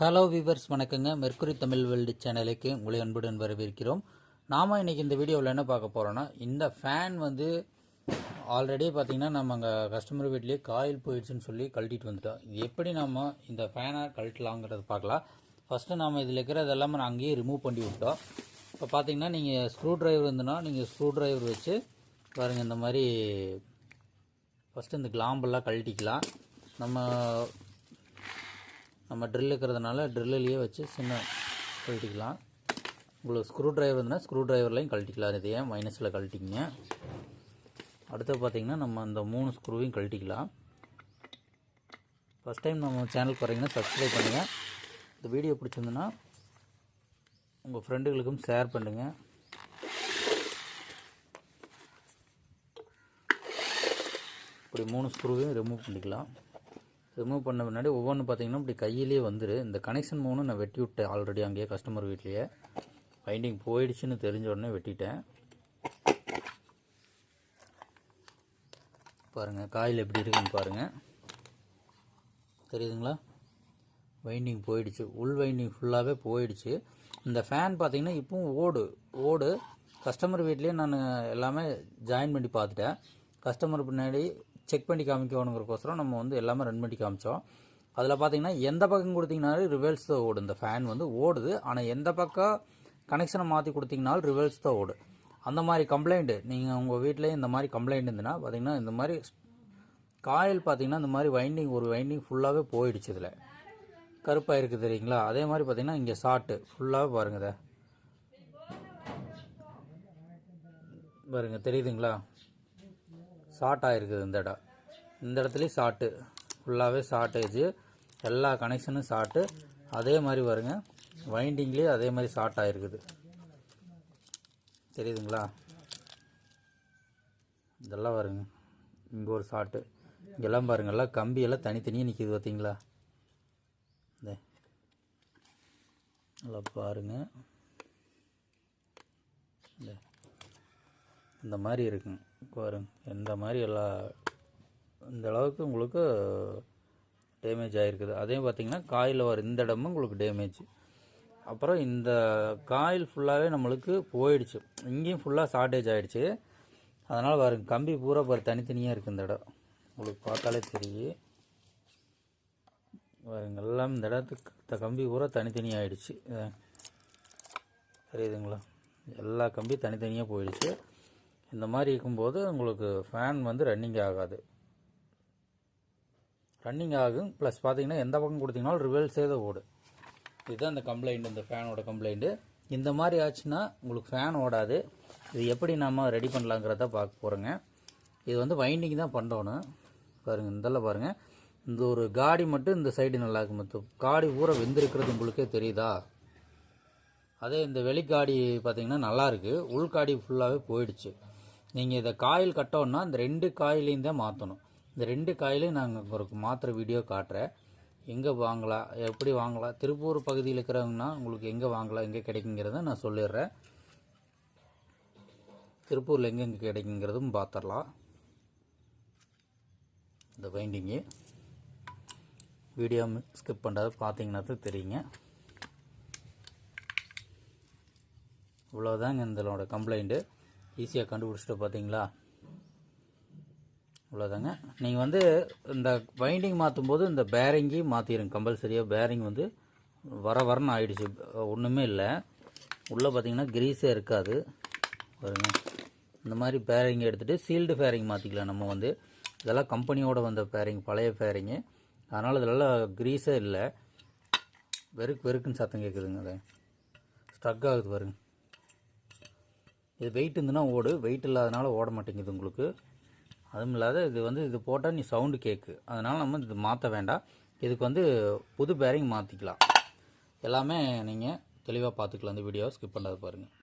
Hello viewers வணக்கங்க. Mercury Tamil world சேனலுக்கு உங்களை அன்புடன் வரவேற்கிறோம். நாம் இன்னைக்கு இந்த வீடியோவில் என்ன பார்க்க போகிறோன்னா இந்த ஃபேன் வந்து ஆல்ரெடி பார்த்திங்கன்னா நம்ம அங்கே கஸ்டமர் வீட்லேயே காயில் போயிடுச்சுன்னு சொல்லி கழட்டிட்டு வந்துட்டோம். இது எப்படி நம்ம இந்த ஃபேனை கழட்டலாங்கிறத பார்க்கலாம். ஃபஸ்ட்டு நாம் இதில் இருக்கிறது எல்லாமே நான் அங்கேயே ரிமூவ் பண்ணி விட்டோம். இப்போ பார்த்தீங்கன்னா நீங்கள் ஸ்க்ரூ டிரைவர் இருந்ததுன்னா நீங்கள் ஸ்க்ரூ டிரைவர் வச்சு பாருங்கள் இந்த மாதிரி ஃபஸ்ட்டு இந்த கிளாம்பெல்லாம் கழட்டிக்கலாம். நம்ம நம்ம ட்ரில் இருக்கிறதுனால ட்ரில்லையே வச்சு சின்ன கழட்டிக்கலாம். உங்களுக்கு ஸ்க்ரூ ட்ரைவர் இருந்தால் ஸ்க்ரூ ட்ரைவர்லையும் கழட்டிக்கலாம். இது ஏன் மைனஸில் கழட்டிங்க? அடுத்து பார்த்தீங்கன்னா நம்ம அந்த மூணு ஸ்க்ரூவையும் கழட்டிக்கலாம். ஃபஸ்ட் டைம் நம்ம சேனலுக்கு வரீங்கன்னா சப்ஸ்கிரைப் பண்ணுங்கள் இந்த வீடியோ பிடிச்சிருந்துன்னா உங்கள் ஃப்ரெண்டுகளுக்கும் ஷேர் பண்ணுங்கள் இப்படி மூணு ஸ்க்ரூவையும் ரிமூவ் பண்ணிக்கலாம். ரிமூவ் பண்ண முன்னாடி ஒவ்வொன்று பார்த்தீங்கன்னா இப்படி கையிலேயே வந்துரு. இந்த கனெக்ஷன் மூணு நான் வெட்டி விட்டேன் ஆல்ரெடி அங்கேயே கஸ்டமர் வீட்லேயே. பைண்டிங் போயிடுச்சுன்னு தெரிஞ்ச உடனே வெட்டிட்டேன். பாருங்கள் காயில் எப்படி இருக்குன்னு பாருங்கள் தெரியுதுங்களா? வைண்டிங் போயிடுச்சு. உள் வைண்டிங் ஃபுல்லாகவே போயிடுச்சு. இந்த ஃபேன் பார்த்தீங்கன்னா இப்பவும் ஓடு. ஓடு. கஸ்டமர் வீட்லேயே நான் எல்லாமே ஜாயின் பண்ணி பார்த்துட்டேன். கஸ்டமர் பின்னாடி செக் பண்ணி காமிக்கணுங்கிறக்கோசரம் நம்ம வந்து எல்லாமே ரன் பண்ணி காமிச்சோம். அதில் பார்த்தீங்கன்னா எந்த பக்கம் கொடுத்தீங்கனாலும் ரிவல்ஸ் தான் ஓடும். இந்த ஃபேன் வந்து ஓடுது. ஆனால் எந்த பக்கம் கனெக்ஷனை மாற்றி கொடுத்தீங்கனாலும் ரிவல்ஸ் தான் ஓடும். அந்த மாதிரி கம்ப்ளைண்ட்டு நீங்கள் உங்கள் வீட்டிலே இந்த மாதிரி கம்ப்ளைண்ட் இருந்துன்னா பார்த்தீங்கன்னா இந்த மாதிரி காயில் பார்த்தீங்கன்னா இந்த மாதிரி வைண்டிங் ஒரு வைண்டிங் ஃபுல்லாகவே போயிடுச்சு இதில். கருப்பாக இருக்குது தெரியுங்களா? அதே மாதிரி பார்த்தீங்கன்னா இங்கே ஷார்ட்டு ஃபுல்லாகவே பாருங்க இதை. பாருங்க தெரியுதுங்களா? ஷார்ட் ஆகிருக்குது இந்த இடம். இந்த இடத்துலையும் ஷார்ட்டு ஃபுல்லாகவே ஷார்ட்டேஜ் எல்லா கனெக்ஷனும் ஷார்ட்டு அதே மாதிரி வருங்க வைண்டிங்லேயும் அதே மாதிரி ஷார்ட் ஆகிருக்குது தெரியுதுங்களா? இதெல்லாம் வருங்க இங்கே ஒரு ஷார்ட்டு இங்கெல்லாம் பாருங்க. எல்லாம் கம்பி எல்லாம் தனித்தனியாக நிற்கிது பார்த்தீங்களா இந்த நல்லா பாருங்க. இந்த இந்த மாதிரி இருக்குங்க. பாருங்க இந்த மாதிரி எல்லா இந்த அளவுக்கு உங்களுக்கு டேமேஜ் ஆகிருக்குது அதே பார்த்தீங்கன்னா காயில் வர இந்த இடமும் உங்களுக்கு டேமேஜ் அப்புறம் இந்த காயில் ஃபுல்லாகவே நம்மளுக்கு போயிடுச்சு. இங்கேயும் ஃபுல்லாக ஷார்ட்டேஜ் ஆகிடுச்சு அதனால் பாருங்க கம்பி பூரா பாரு தனித்தனியாக இருக்குது இந்த இடம். உங்களுக்கு பார்த்தாலே தெரியும் பாருங்க எல்லாம் இந்த இடத்துக்கு இந்த கம்பி பூரா தனித்தனியாக ஆகிடுச்சு தெரியுதுங்களா? எல்லா கம்பி தனித்தனியாக போயிடுச்சு. இந்த மாதிரி இருக்கும்போது உங்களுக்கு ஃபேன் வந்து ரன்னிங் ஆகாது. ரன்னிங் ஆகும். ப்ளஸ் பார்த்தீங்கன்னா எந்த பக்கம் கொடுத்தீங்கனாலும் ரிவல்ஸே தான் ஓடும். இதுதான் இந்த கம்ப்ளைண்ட் இந்த ஃபேனோட கம்ப்ளைண்ட்டு இந்த மாதிரி ஆச்சுன்னா உங்களுக்கு ஃபேன் ஓடாது. இது எப்படி நம்ம ரெடி பண்ணலாங்கிறத பார்க்க போகிறோங்க இது வந்து வைண்டிங் தான் பண்ணணும். பாருங்கள் இதெல்லாம் பாருங்கள் இந்த ஒரு காடி மட்டும் இந்த சைடு நல்லா இருக்கு மொத்தம் காடி ஊற வெந்திருக்கிறது உங்களுக்கே தெரியுதா? அதே இந்த வெளிக்காடி பார்த்தீங்கன்னா நல்லாயிருக்கு உள்காடி ஃபுல்லாகவே போயிடுச்சு. நீங்கள் இதை காயில் கட்டோன்னா இந்த ரெண்டு காயிலையும் தான் மாற்றணும் இந்த ரெண்டு காயிலையும் நாங்கள் ஒரு மாற்றுற வீடியோ காட்டுறேன். எங்கே வாங்கலாம் எப்படி வாங்கலாம் திருப்பூர் பகுதியில் இருக்கிறவங்கன்னா உங்களுக்கு எங்கே வாங்கலாம் எங்கே கிடைக்குங்கிறத நான் சொல்லிடுறேன். திருப்பூரில் எங்கெங்கே கிடைக்குங்கிறதும் பார்த்துடலாம் இந்த வைண்டிங்கு வீடியோ ஸ்கிப் பண்ணுறது பார்த்தீங்கன்னா தான் தெரியுங்க. இவ்வளோதாங்க இதனோட கம்ப்ளைண்ட்டு ஈஸியாக கண்டுபிடிச்சிட்டு பார்த்தீங்களா அவ்வளோதாங்க நீங்கள் வந்து இந்த வைண்டிங் மாற்றும் போது இந்த பேரிங்கையும் மாற்றிடுங்க கம்பல்சரியாக பேரிங் வந்து வர வரன்னு ஆயிடுச்சு. ஒன்றுமே இல்லை. உள்ளே பார்த்தீங்கன்னா கிரீஸே இருக்காது. பாருங்க. இந்த மாதிரி பேரிங் எடுத்துகிட்டு சீல்டு ஃபேரிங் மாற்றிக்கலாம் நம்ம வந்து. இதெல்லாம் கம்பெனியோட வந்த பேரிங் பழைய பேரிங்கு அதனால் இதெல்லாம் கிரீஸே இல்லை. வெறுக்கு வெறுக்குன்னு சத்தம் கேட்குதுங்க அது. ஸ்ட்ரக் ஆகுது பாருங்க. இது வெயிட் இருந்துன்னா ஓடு. வெயிட் இல்லாதனால ஓட மாட்டேங்குது உங்களுக்கு. அதுவும் இல்லாத இது வந்து இது போட்டால் நீ சவுண்டு கேட்கு அதனால் நம்ம இது மாற்ற வேண்டாம். இதுக்கு வந்து புது பேரிங் மாற்றிக்கலாம் எல்லாமே நீங்கள் தெளிவாக பார்த்துக்கலாம். இந்த வீடியோவை ஸ்கிப் பண்ணாத பாருங்கள்